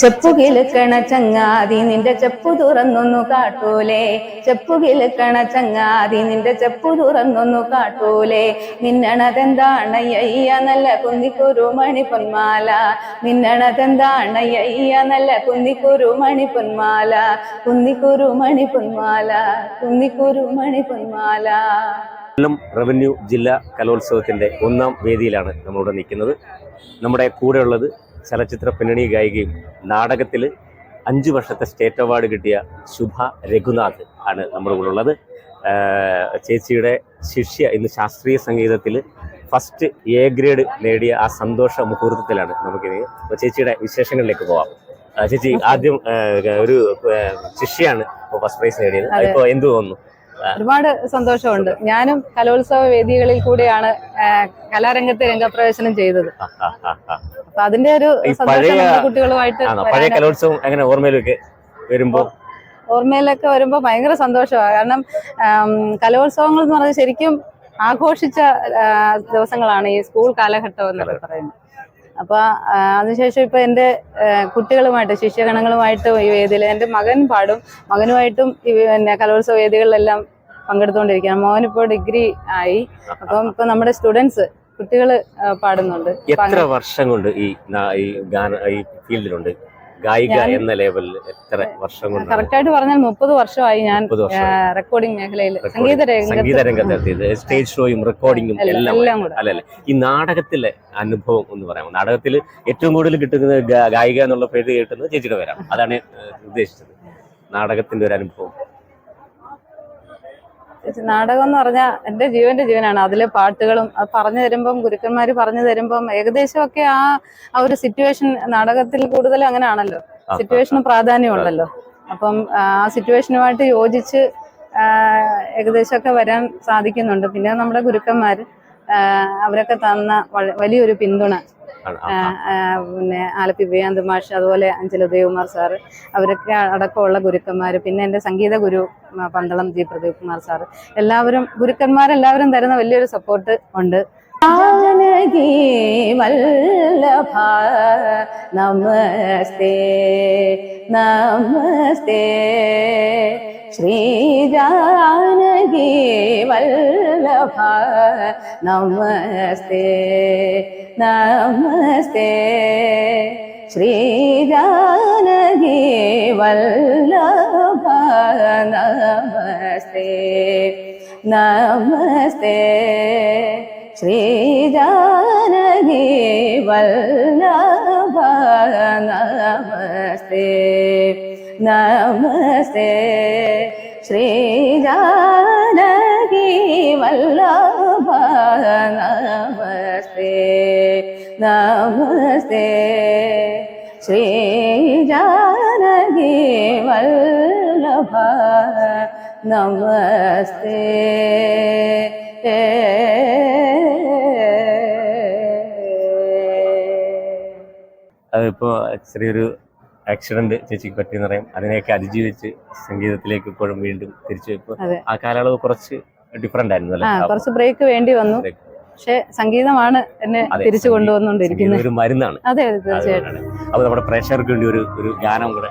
ചെപ്പു ചങ്ങാതി നിന്റെ ചെപ്പു തുറന്നൊന്നു കാട്ടൂലേ. ചെപ്പു ചങ്ങാതി നിന്റെ ചെപ്പു തുറന്നൊന്നു കാട്ടൂലേ. മിന്നണതെന്താണയ്യ നല്ല കുന്നിക്കുരു മണി പൊന്മാല. അയ്യ നല്ല കുന്നിക്കുരു മണി പൊന്മാല. കുന്നിക്കുരു മണി പൊന്മാല കുന്നിക്കുരു മണി പൊന്മാല. കൊല്ലം റവന്യൂ ജില്ലാ കലോത്സവത്തിന്റെ ഒന്നാം വേദിയിലാണ് നമ്മളിവിടെ നിൽക്കുന്നത്. നമ്മുടെ കൂടെയുള്ളത് ചലച്ചിത്ര പിന്നണി ഗായികയും നാടകത്തിൽ അഞ്ച് വർഷത്തെ സ്റ്റേറ്റ് അവാർഡ് കിട്ടിയ ശുഭ രഘുനാഥ് ആണ് നമ്മുടെ കൂടെ ഉള്ളത് ചേച്ചിയുടെ ശിഷ്യ ഇന്ന് ശാസ്ത്രീയ സംഗീതത്തിൽ ഫസ്റ്റ് എ ഗ്രേഡ് നേടിയ ആ സന്തോഷ മുഹൂർത്തത്തിലാണ് നമുക്കിനി ചേച്ചിയുടെ വിശേഷങ്ങളിലേക്ക് പോവാം. ചേച്ചി ആദ്യം ഒരു ശിഷ്യാണ് ശിഷ്യയാണ് ഇപ്പോൾ ഫസ്റ്റ് പ്രൈസ് നേടിയത്. ഇപ്പോൾ എന്തു തോന്നുന്നു? ഒരുപാട് സന്തോഷമുണ്ട്. ഞാനും കലോത്സവ വേദികളിൽ കൂടിയാണ് കലാരംഗത്തെ രംഗപ്രവേശനം ചെയ്തത്. അപ്പൊ അതിന്റെ ഒരു സന്തോഷം കുട്ടികളുമായിട്ട് പഴയ കലോത്സവം എങ്ങനെ ഓർമ്മയിലൊക്കെ വരുമ്പോ? ഓർമ്മയിലൊക്കെ വരുമ്പോൾ ഭയങ്കര സന്തോഷമാണ്. കാരണം കലോത്സവങ്ങൾ എന്ന് പറഞ്ഞാൽ ശരിക്കും ആഘോഷിച്ച ദിവസങ്ങളാണ് ഈ സ്കൂൾ കാലഘട്ടം എന്നൊക്കെ പറയുന്നത്. അപ്പൊ അതിനുശേഷം ഇപ്പൊ എന്റെ കുട്ടികളുമായിട്ട് ശിഷ്യഗണങ്ങളുമായിട്ട് ഈ വേദിയിൽ എന്റെ മകൻ പാടും. മകനുമായിട്ടും ഈ പിന്നെ കലോത്സവ വേദികളിലെല്ലാം പങ്കെടുത്തുകൊണ്ടിരിക്കുകയാണ്. മോനിപ്പോ ഡിഗ്രി ആയി. അപ്പം ഇപ്പൊ നമ്മുടെ സ്റ്റുഡൻസ് കുട്ടികൾ പാടുന്നുണ്ട്. എത്ര വർഷം കൊണ്ട് ഈ ഈ ഗാന ഈ ഫീൽഡിലുണ്ട്? ഗായിക എന്ന ലെവലിൽ എത്ര വർഷം കൊണ്ട് കറക്റ്റായിട്ട് പറഞ്ഞാൽ മുപ്പത് വർഷമായി ഞാൻ റെക്കോർഡിംഗ് മേഖലയിൽ. സംഗീത സംഗീത സ്റ്റേജ് ഷോയും റെക്കോർഡിങ്ങും എല്ലാം-. അല്ലല്ലേ. ഈ നാടകത്തിലെ അനുഭവം എന്ന് പറയാമോ? നാടകത്തിൽ ഏറ്റവും കൂടുതൽ കിട്ടുന്നത് ഗായിക എന്നുള്ള പേര് കേട്ടുന്നത് ചേച്ചിയുടെ പേരാണ്. അതാണ് ഉദ്ദേശിച്ചത്. നാടകത്തിന്റെ ഒരു അനുഭവം. നാടകം എന്ന് പറഞ്ഞാൽ എന്റെ ജീവന്റെ ജീവനാണ്. അതിലെ പാട്ടുകളും അത് പറഞ്ഞു തരുമ്പം ഗുരുക്കന്മാർ പറഞ്ഞു തരുമ്പം ഏകദേശമൊക്കെ ആ ആ ഒരു സിറ്റുവേഷൻ നാടകത്തിൽ കൂടുതൽ അങ്ങനെയാണല്ലോ സിറ്റുവേഷന് പ്രാധാന്യമുണ്ടല്ലോ. അപ്പം ആ സിറ്റുവേഷനുമായിട്ട് യോജിച്ച് ഏകദേശമൊക്കെ വരാൻ സാധിക്കുന്നുണ്ട്. പിന്നെ നമ്മുടെ ഗുരുക്കന്മാർ അവരൊക്കെ തന്ന വലിയൊരു പിന്തുണ പിന്നെ ആലപ്പി വിവേകാനന്ദ മാഷ് അതുപോലെ അഞ്ചൽ ഉദയകുമാർ സാറ് അവരൊക്കെ അടക്കമുള്ള ഗുരുക്കന്മാർ പിന്നെ എന്റെ സംഗീത ഗുരു പന്തളം ജി പ്രദീപ് കുമാർ സാറ് എല്ലാവരും ഗുരുക്കന്മാരെല്ലാവരും തരുന്ന വലിയൊരു സപ്പോർട്ട് ഉണ്ട്. നമസ്തേ നമസ്തേ. ശ്രീ ജാനകി വല്ലഭ. നമസ്തേ നമസ്തേ. ശ്രീജാനകി വല്ലഭ. നമസ്തേ നമസ്തേ. ശ്രീ ജാനകി വല്ലഭ നമസ്തേ. നമസ്തേ ശ്രീ ജാനകി വല്ലഭ നമസ്തേ. നമസ്തേ ശ്രീ ജാനകി വല്ലഭ നമസ്തേ അതിപ്പോ ചെറിയൊരു ആക്സിഡന്റ് ചേച്ചിക്ക് പറ്റിയെന്ന് പറയാം അതിനെയൊക്കെ അതിജീവിച്ച് സംഗീതത്തിലേക്ക് ഇപ്പോഴും വീണ്ടും തിരിച്ചു ഇപ്പോൾ ആ കാലയളവ് കുറച്ച് ഡിഫറെന്റ് ആയിരുന്നു അല്ലേ കുറച്ച് ബ്രേക്ക് വേണ്ടി വന്നു പക്ഷേ സംഗീതമാണ് എന്നെ തിരിച്ചു കൊണ്ടുവന്നോണ്ടിരിക്കുന്നത് കൊണ്ടുവന്നുകൊണ്ടിരിക്കുന്നത് ഒരു മരുന്നാണ് അതെ അതെ തീർച്ചയായിട്ടും അപ്പൊ നമ്മുടെ പ്രേക്ഷകർക്ക് വേണ്ടി ഒരു ഒരു ഗാനം കൂടെ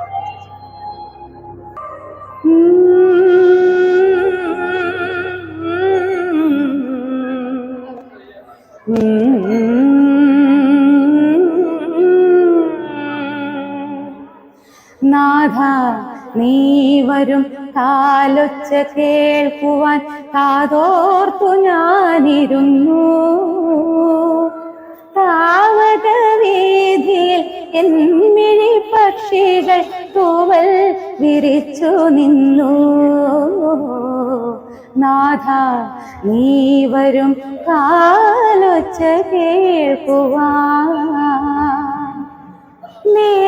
നാഥ നീ വരും കാലൊച്ച കേൾക്കുവാൻ. കാതോർത്തു ഞാനിരുന്നു. താവത വീതിയിൽ എന്മിഴി പക്ഷികൾ തൂവൽ വിരിച്ചു നിന്നു. നാഥ നീ വരും കാലൊച്ച കേൾക്കുവാൻ. നേരിയ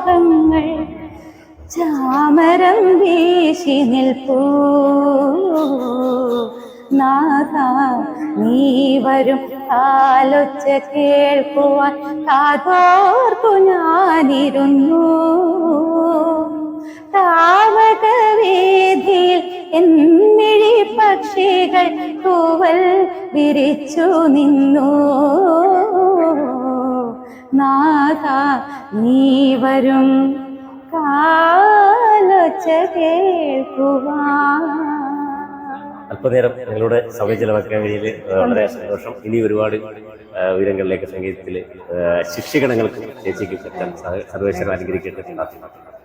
മോഹങ്ങൾ ചാമരം വീശി നിൽപ്പൂ. നാഥ നീ വരും കാലൊച്ച കേൾക്കുവാൻ കാതോർത്തു ഞാനിരുന്നു. താവകവേദിയിൽ എന്നിഴി പക്ഷികൾ തൂവൽ വിരിച്ചു നിന്നു. നാഥ നീ വരും. കാലൊച്ച കേൾക്കുവാൻ. അല്പനേരം നിങ്ങളുടെ സമയം ചെലവാക്കാൻ കഴിയൽ വളരെ സന്തോഷം. ഇനി ഒരുപാട് ഉയരങ്ങളിലേക്ക് സംഗീതത്തിൽ ശിക്ഷകണങ്ങൾക്ക് ചേച്ചിക്ക് സർവേശ്വരം പ്രാർത്ഥിക്കുന്നു.